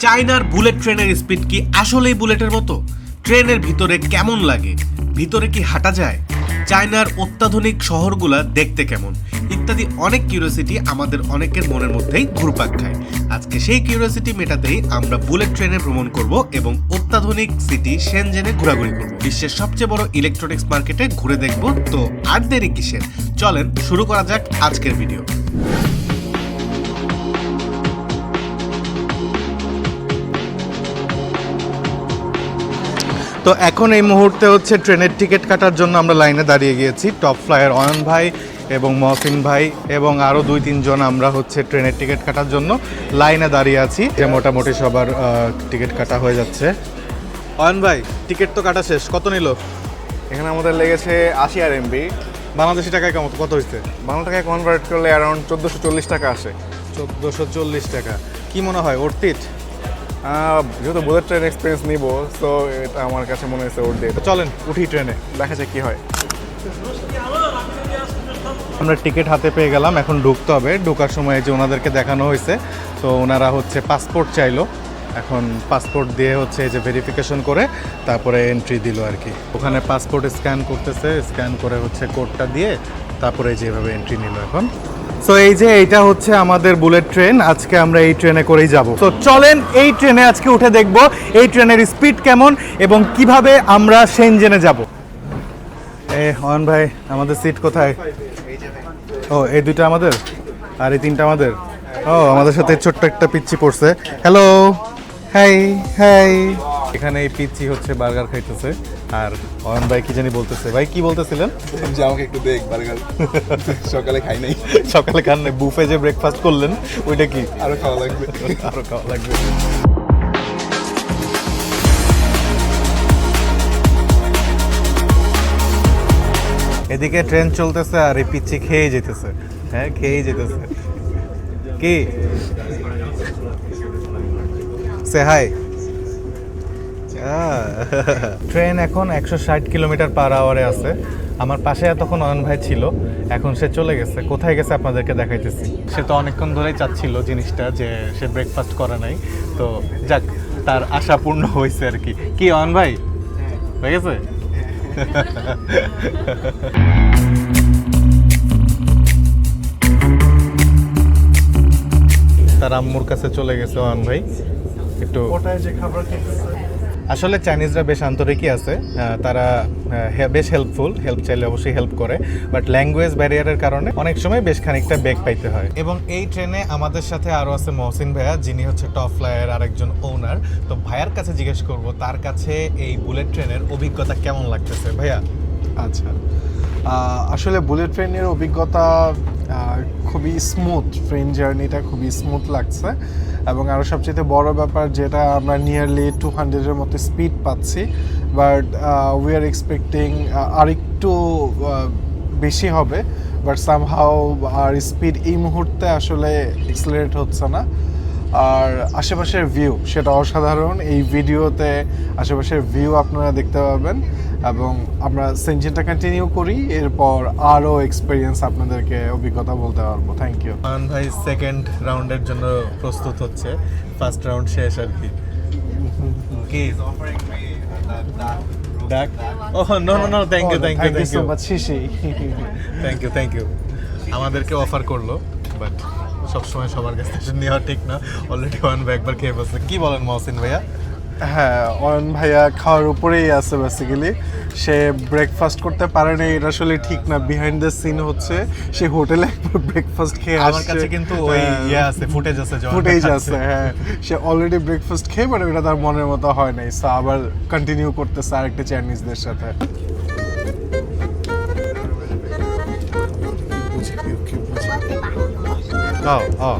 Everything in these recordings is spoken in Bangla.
চায়নার বুলেট ট্রেনের স্পিড কি আসলেই বুলেটের মতো? ট্রেনের ভিতরে কেমন লাগে? ভিতরে কি হাঁটা যায়? চায়নার অত্যাধুনিক শহরগুলা দেখতে কেমন? ইত্যাদি অনেক কিউরিয়াসিটি আমাদের অনেকের মনের মধ্যেই ঘুরপাক খায়। আজকে সেই কিউরিয়াসিটি মেটাতেই আমরা বুলেট ট্রেনে ভ্রমণ করব এবং অত্যাধুনিক সিটি সেনজেনে ঘোরাঘুরি করব। বিশ্বের সবচেয়ে বড় ইলেকট্রনিক্স মার্কেটে ঘুরে দেখব। তো আর দেরি কিসের? চলেন শুরু করা যাক আজকের ভিডিও তো এখন এই মুহূর্তে হচ্ছে ট্রেনের টিকিট কাটার জন্য আমরা লাইনে দাঁড়িয়ে গিয়েছি। টপ ফ্লাইয়ের অয়ন ভাই এবং মহসিন ভাই এবং আরও দুই তিনজন আমরা হচ্ছে ট্রেনের টিকিট কাটার জন্য লাইনে দাঁড়িয়ে আছি। যে মোটামুটি সবার টিকিট কাটা হয়ে যাচ্ছে। অয়ন ভাই টিকিট তো কাটা শেষ। কত নিল? এখানে আমাদের লেগেছে আশি আর এমবি। বাংলাদেশি টাকায় কেমন কত হয়েছে বাংলা টাকায় কনভার্ট করলে অ্যারাউন্ড চোদ্দোশো চল্লিশ টাকা আসে। চোদ্দোশো চল্লিশ টাকা। কি মনে হয় আহ, যেহেতু বুলেট ট্রেন এক্সপিরিয়েন্স নিব তো এটা আমার কাছে মনে হয়েছে ওর দিয়ে চলেন, উঠি ট্রেনে দেখা যাক কি হয়। আমরা টিকিট হাতে পেয়ে গেলাম, এখন ঢুকতে হবে। ঢোকার সময় যে ওনাদেরকে দেখানো হয়েছে, তো ওনারা হচ্ছে পাসপোর্ট চাইলো। এখন পাসপোর্ট দিয়ে হচ্ছে যে ভেরিফিকেশন করে, তারপরে এন্ট্রি দিল আর কি। ওখানে পাসপোর্ট স্ক্যান করতেছে স্ক্যান করে হচ্ছে কোডটা দিয়ে, তারপরে যেভাবে এন্ট্রি নিল এখন। সো এই যে এইটা হচ্ছে আমাদের বুলেট ট্রেন আজকে আমরা এই ট্রেনে করেই যাব। তো চলেন এই ট্রেনে আজকে উঠে দেখব এই ট্রেনের স্পিড কেমন এবং কীভাবে আমরা সেনজেনে যাব। এ, অয়ন ভাই, আমাদের সিট কোথায়? ও, এই দুইটা আমাদের? আর এই তিনটা আমাদের? ও, আমাদের সাথে ছোট্ট একটা পিচ্ছি পড়ছে। হ্যালো হাই হাই এখানে এই পিচ্ছি হচ্ছে বার্গার খাইতেছে। আর অয়ন ভাই কি জানি বলতেছে? ভাই কি বলতেছিলেন? যে আমাকে একটু দেখ বার্গার সকালে খাই নাই। সকালে খান বুফে যে ব্রেকফাস্ট করলেন ওইটা কি? আরও খাওয়া লাগবে। আরও খাওয়া লাগবে। এদিকে ট্রেন চলতেছে আর এই পিচ্ছি খেয়ে যেতেছে। হ্যাঁ খেয়ে যেতেছে। কি? সে হাই ট্রেন এখন একশো ষাট কিলোমিটার পার আওয়ারে আছে। আমার পাশে এতক্ষণ অয়ন ভাই ছিল এখন সে চলে গেছে। কোথায় গেছে আপনাদেরকে দেখাইতেছি। সে তো অনেকক্ষণ ধরেই চাচ্ছিল জিনিসটা যে সে ব্রেকফাস্ট করে নাই। তো যাক তার আশা পূর্ণ হয়েছে আর কি। কি অয়ন ভাই? হয়ে গেছে? তার আম্মুর কাছে চলে গেছে অয়ন ভাই। একটু আসলে চাইনিজরা বেশ আন্তরিকই আছে তারা বেশ হেল্পফুল হেল্প চাইলে অবশ্যই হেল্প করে বাট ল্যাঙ্গুয়েজ ব্যারিয়ারের কারণে অনেক সময় বেশ খানিকটা বেগ পাইতে হয়। এবং এই ট্রেনে আমাদের সাথে আরও আছে মহসিন ভাইয়া, যিনি হচ্ছে টপ ফ্লাইয়ের আরেকজন ওনার তো ভাইয়ার কাছে জিজ্ঞেস করব, তার কাছে এই বুলেট ট্রেনের অভিজ্ঞতা কেমন লাগতেছে? ভাইয়া? আচ্ছা। আসলে বুলেট ট্রেনের অভিজ্ঞতা খুবই স্মুথ ট্রেন জার্নিটা খুবই স্মুথ লাগছে। এবং আরও সবচেয়ে বড় ব্যাপার যেটা আমরা নিয়ারলি টু হান্ড্রেডের মতো স্পিড পাচ্ছি বাট উই আর এক্সপেক্টিং আরেকটু বেশি হবে বাট সামহাও আর স্পিড এই মুহূর্তে আসলে এক্সেলারেট হচ্ছে না। আর আশেপাশের ভিউ সেটা অসাধারণ। এই ভিডিওতে আশেপাশের ভিউ আপনারা দেখতে পাবেন। এবং আমরা সেঞ্জিনটা কন্টিনিউ করি এরপর আরও এক্সপিরিয়েন্স আপনাদেরকে অভিজ্ঞতা বলতে পারব। থ্যাংক ইউ মান ভাই সেকেন্ড রাউন্ডের জন্য প্রস্তুত হচ্ছে। ফার্স্ট রাউন্ড শেষ আর কি। কি ডাক ও no no no thank you thank you thank you so much শিশি থ্যাংক ইউ থ্যাংক ইউ আমাদেরকে অফার করল বাট সবসময় সবার কাছ থেকে নেওয়া ঠিক না। অলরেডি ওয়ান ব্যাগ একবার খেয়ে বসছে কি বলেন মহসিন ভাইয়া? হ্যাঁ অয়ন ভাইয়া খাওয়ার উপরেই আছে বেসিক্যালি সে ব্রেকফাস্ট করতে পারে না এটা আসলে ঠিক না। বিহাইন্ড দ্য সিন হচ্ছে সে হোটেলে ব্রেকফাস্ট খেয়ে আমার কাছে কিন্তু ওই হ্যাঁ। ইয়ে আছে ফুটেজ আছে ফুটেজ আছে হ্যাঁ। সে অলরেডি ব্রেকফাস্ট খেয়ে বাট এটা তার মনের মতো হয় নাই। সো আবার কন্টিনিউ করতেছে আরেকটা চাইনিজদের সাথে। ও ও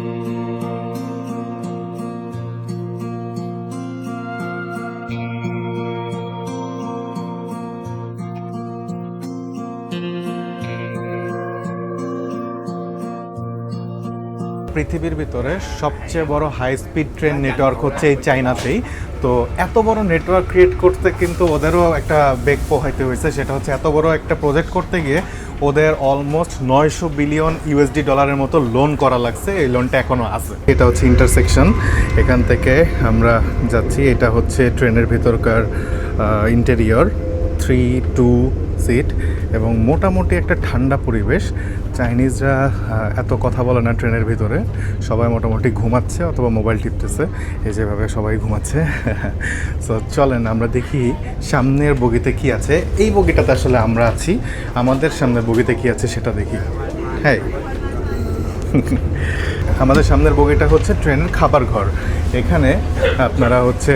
পৃথিবীর ভিতরে সবচেয়ে বড় হাই স্পিড ট্রেন নেটওয়ার্ক হচ্ছে এই চাইনাতেই তো এত বড় নেটওয়ার্ক ক্রিয়েট করতে কিন্তু ওদেরও একটা বেগ পোহাইতে হয়েছে, সেটা হচ্ছে এত বড় একটা প্রজেক্ট করতে গিয়ে ওদের অলমোস্ট নয়শো বিলিয়ন ইউএসডি ডলারের মতো লোন করা লাগছে, এই লোনটা এখনও আছে। এটা হচ্ছে ইন্টারসেকশন এখান থেকে আমরা যাচ্ছি, এটা হচ্ছে ট্রেনের ভিতরকার ইন্টেরিয়র থ্রি টু সিট এবং মোটামুটি একটা ঠান্ডা পরিবেশ। চাইনিজরা এত কথা বলে না ট্রেনের ভিতরে। সবাই মোটামুটি ঘুমাচ্ছে অথবা মোবাইল টিপতেছে। এই যেভাবে সবাই ঘুমাচ্ছে। সো চলেন আমরা দেখি সামনের বগিতে কি আছে। এই বগিটাতে আসলে আমরা আছি। আমাদের সামনের বগিতে কি আছে সেটা দেখি। হ্যাঁ আমাদের সামনের বগিটা হচ্ছে ট্রেনের খাবার ঘর। এখানে আপনারা হচ্ছে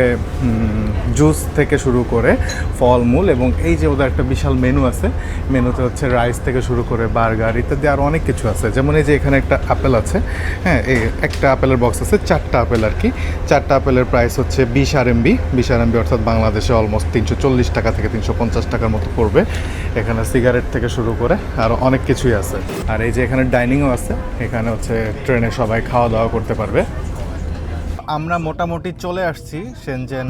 জুস থেকে শুরু করে ফলমূল এবং এই যে ওদের একটা বিশাল মেনু আছে, মেনুতে হচ্ছে রাইস থেকে শুরু করে বার্গার ইত্যাদি আরও অনেক কিছু আছে। যেমন এই যে এখানে একটা আপেল আছে হ্যাঁ এই একটা আপেলের বক্স আছে, চারটা আপেল আর কি। চারটা আপেলের প্রাইস হচ্ছে বিশ আর এমবি বিশ আর এমবি অর্থাৎ বাংলাদেশে অলমোস্ট তিনশো চল্লিশ টাকা থেকে তিনশো পঞ্চাশ টাকার মতো পড়বে। এখানে সিগারেট থেকে শুরু করে আরও অনেক কিছুই আছে। আর এই যে এখানে ডাইনিংও আছে, এখানে হচ্ছে ট্রেনে সবাই খাওয়া দাওয়া করতে পারবে। আমরা মোটামুটি চলে আসছি সেনজেন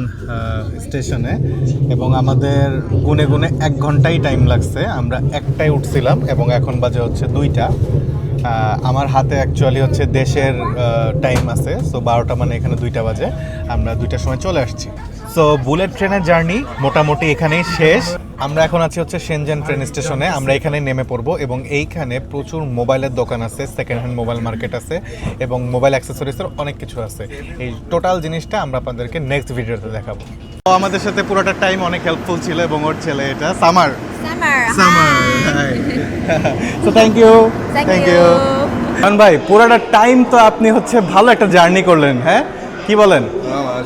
স্টেশনে এবং আমাদের গুনে গুনে এক ঘন্টাই টাইম লাগছে। আমরা একটাই উঠছিলাম এবং এখন বাজে হচ্ছে দুইটা। আমার হাতে অ্যাকচুয়ালি হচ্ছে দেশের টাইম আছে সো বারোটা মানে এখানে দুইটা বাজে। আমরা দুইটার সময় চলে আসছি। সো বুলেট ট্রেনের জার্নি মোটামুটি এখানেই শেষ। আমরা এখন আছি হচ্ছে সেনজেন ট্রেন স্টেশনে আমরা এখানে নেমে পড়ব এবং এইখানে প্রচুর মোবাইলের দোকান আছে সেকেন্ড হ্যান্ড মোবাইল মার্কেট আছে এবং মোবাইল অ্যাক্সেসরিজের অনেক কিছু আছে। এই টোটাল জিনিসটা আমরা আপনাদেরকে নেক্সট ভিডিওতে দেখাবো। তো আমাদের সাথে পুরোটা টাইম অনেক হেল্পফুল ছিল এবং ওর ছেলে এটা summer. Summer so thank you Thank you. Khan ভাই পুরোটা টাইম তো আপনি হচ্ছে ভালো একটা জার্নি করলেন হ্যাঁ? কি বলেন?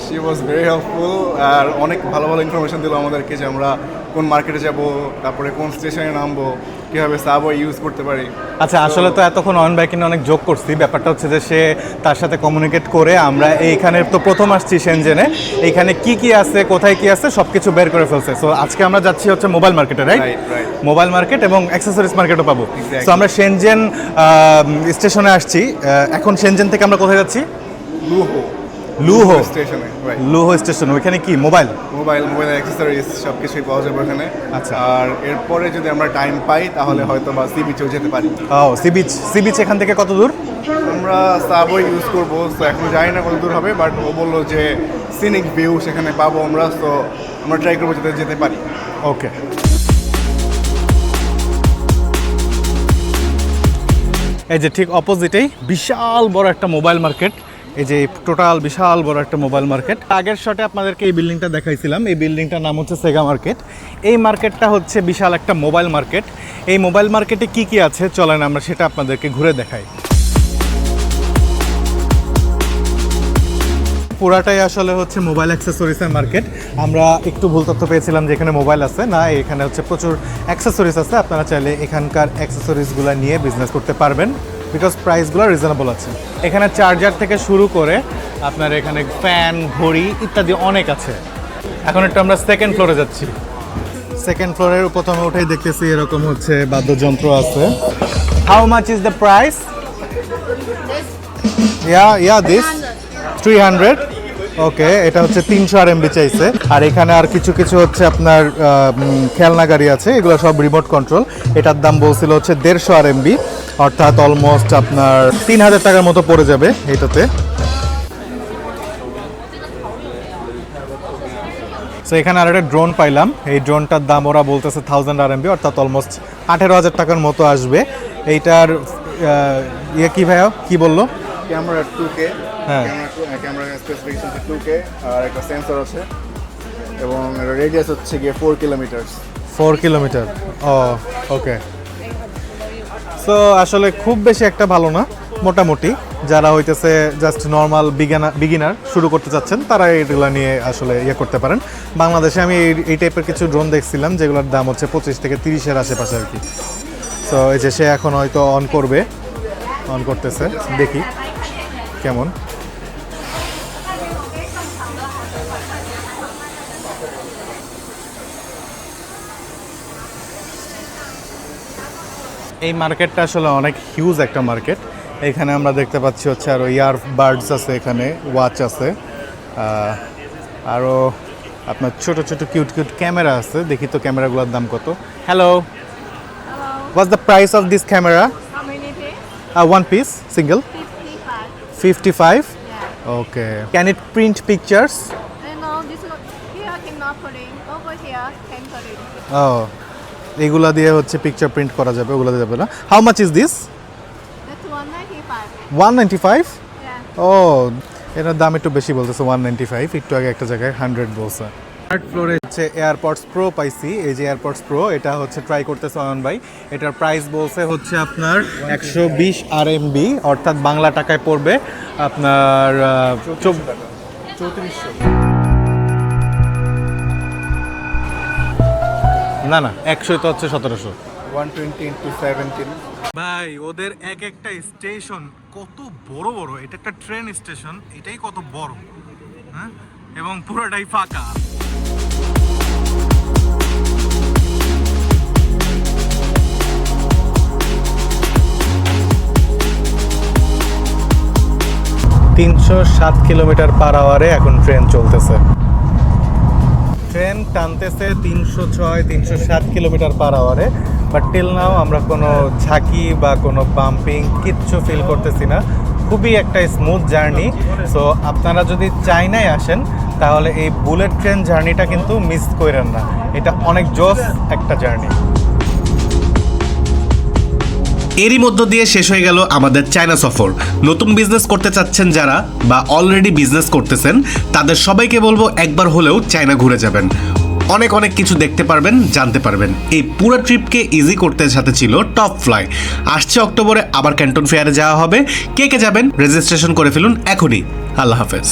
শি ওয়াজ ভেরি হেল্পফুল আর অনেক ভালো ভালো ইনফরমেশন দিল আমাদেরকে যে আমরা কোন মার্কেটে যাব তারপরে কোন স্টেশনে নামবো কীভাবে সাবওয়ে ইউজ করতে পারি। আচ্ছা আসলে তো এতক্ষণ অন বাইকিং অনেক যোগ করছি। ব্যাপারটা হচ্ছে যে সে তার সাথে কমিউনিকেট করে আমরা এইখানে তো প্রথম আসছি সেনজেনে এইখানে কি কি আছে কোথায় কি আছে সব কিছু বের করে ফেলছে। সো আজকে আমরা যাচ্ছি হচ্ছে মোবাইল মার্কেটে রাইট. মোবাইল মার্কেট এবং অ্যাক্সেসরিজ মার্কেটও পাবো। সো আমরা সেনজেন স্টেশনে আসছি। এখন সেনজেন থেকে আমরা কোথায় যাচ্ছি? লুহো লুহো। স্টেশনে লুহো স্টেশন ওইখানে কি? মোবাইল? মোবাইল মোবাইল অ্যাক্সেসরিজ সব কিছুই পাওয়া যাবে ওখানে। আচ্ছা। আর এরপরে যদি আমরা টাইম পাই তাহলে হয়তো বা সি বিচেও যেতে পারি। Oh sea beach sea beach এখান থেকে কত দূর? আমরা সাবওয়ে ইউজ করব তো এখন জানি না কত দূর হবে বাট ও বলল যে সিনিক ভিউ সেখানে পাবো আমরা তো আমরা ট্রাই করব যাতে যেতে পারি। ওকে এই যে ঠিক অপোজিটেই বিশাল বড় একটা মোবাইল মার্কেট এই যে টোটাল বিশাল বড় একটা মোবাইল মার্কেট। আগের শটে আপনাদেরকে এই বিল্ডিংটা দেখাইছিলাম। এই বিল্ডিংটার নাম হচ্ছে সেগা মার্কেট। এই মার্কেটটা হচ্ছে বিশাল একটা মোবাইল মার্কেট। এই মোবাইল মার্কেটে কি কি আছে চলেন আমরা সেটা আপনাদেরকে ঘুরে দেখাই। পুরাটাই আসলে হচ্ছে মোবাইল অ্যাক্সেসরিজের মার্কেট। আমরা একটু ভুল তথ্য পেয়েছিলাম যে এখানে মোবাইল আছে। না, এখানে হচ্ছে প্রচুর অ্যাক্সেসরিজ আছে। আপনারা চাইলে এখানকার অ্যাক্সেসরিজগুলো নিয়ে বিজনেস করতে পারবেন। বিকজ প্রাইসগুলো রিজনেবল আছে। এখানে চার্জার থেকে শুরু করে আপনার এখানে ফ্যান ঘড়ি ইত্যাদি অনেক আছে। এখন একটু আমরা সেকেন্ড ফ্লোরে যাচ্ছি। সেকেন্ড ফ্লোরের প্রথমে উঠেই দেখতেছি এরকম হচ্ছে বাদ্যযন্ত্র আছে। How much is the price yeah yeah this three hundred okay এটা হচ্ছে তিনশো আর এমবি চাইছে। আর এখানে আর কিছু কিছু হচ্ছে আপনার খেলনা গাড়ি আছে এগুলো সব রিমোট কন্ট্রোল এটার দাম বলছিল হচ্ছে দেড়শো আর এমবি। অর্থাৎ অলমোস্ট আপনার তিন হাজার টাকার মতো পড়ে যাবে এটাতে। সো এখানে আর একটা ড্রোন পাইলাম। এই ড্রোনটার দাম ওরা বলতেছে থাউজেন্ড আর এমবি অর্থাৎ অলমোস্ট আঠেরো হাজার টাকার মতো আসবে। এইটার ইয়ে কি ভাইয়া? কি বলল? ক্যামেরা টু কে হ্যাঁ। ক্যামেরা স্পেসিফিকেশন টু কে আর একটা সেন্সর আছে। এবং রেডিয়াস হচ্ছে গিয়ে four kilometre four kilometre oh okay so আসলে খুব বেশি একটা ভালো না, মোটামুটি। যারা হইতেছে জাস্ট নর্মাল বিগিনার বিগিনার শুরু করতে চাচ্ছেন, তারা এগুলো নিয়ে আসলে ইয়ে করতে পারেন। বাংলাদেশে আমি এই এই টাইপের কিছু ড্রোন দেখছিলাম, যেগুলোর দাম হচ্ছে পঁচিশ থেকে তিরিশের আশেপাশে আর কি। সো এই যে সে এখন হয়তো অন করবে অন করতেছে, দেখি কেমন। এই মার্কেটটা আসলে অনেক হিউজ একটা মার্কেট। এখানে আমরা দেখতে পাচ্ছি হচ্ছে আরও ইয়ার বার্ডস আছে এখানে ওয়াচ আছে। আরও আপনার ছোট ছোট কিউট কিউট ক্যামেরা আছে দেখি তো ক্যামেরাগুলোর দাম কত। Hello what's the price of this camera one piece single fifty five okay can it print pictures ও এগুলা দিয়ে হচ্ছে পিকচার প্রিন্ট করা যাবে ওগুলো দিয়ে যাবে না। How much is this one ninety five ও এটার দাম একটু বেশি বলতেছে ওয়ান নাইনটি ফাইভ একটু আগে একটা জায়গায় হান্ড্রেড বলছে। থার্ড ফ্লোরে হচ্ছে এয়ারপডস প্রো পাইছি এই যে এয়ারপডস প্রো এটা হচ্ছে ট্রাই করতেছে অয়ন ভাই। এটার প্রাইস বলছে হচ্ছে আপনার একশো বিশ আর এমবি অর্থাৎ বাংলা টাকায় পড়বে আপনার চৌত্রিশশো। না না একশোই তো হচ্ছে সতেরোশো। One twenty into seventeen. ভাই ওদের এক একটা স্টেশন কত বড় বড় এটা একটা ট্রেন স্টেশন এটাই কত বড় হ্যাঁ? এবং পুরোটাই ফাঁকা। তিনশো সাত কিলোমিটার পার আওয়ারে এখন ট্রেন চলতেছে। ট্রেন টানতেছে তিনশো ছয়, তিনশো সাত কিলোমিটার পার আওয়ারে। বাট টিল নাও আমরা কোনো ঝাঁকি বা কোনো পাম্পিং কিচ্ছু ফিল করতেছি না। খুবই একটা স্মুথ জার্নি সো আপনারা যদি চাইনায় আসেন, তাহলে এই বুলেট ট্রেন জার্নিটা কিন্তু মিস করেন না। এটা অনেক জোস একটা জার্নি এরই মধ্য দিয়ে শেষ হয়ে গেল আমাদের চায়না সফর। নতুন বিজনেস করতে চাচ্ছেন যারা বা অলরেডি বিজনেস করতেছেন, তাদের সবাইকে বলব একবার হলেও চায়না ঘুরে যাবেন। অনেক অনেক কিছু দেখতে পারবেন, জানতে পারবেন। এই পুরো ট্রিপকে ইজি করতে সাথে ছিল টপ ফ্লাই আসছে অক্টোবরে আবার ক্যান্টন ফেয়ারে যাওয়া হবে। কে কে যাবেন রেজিস্ট্রেশন করে ফেলুন এখনই। আল্লাহ হাফেজ।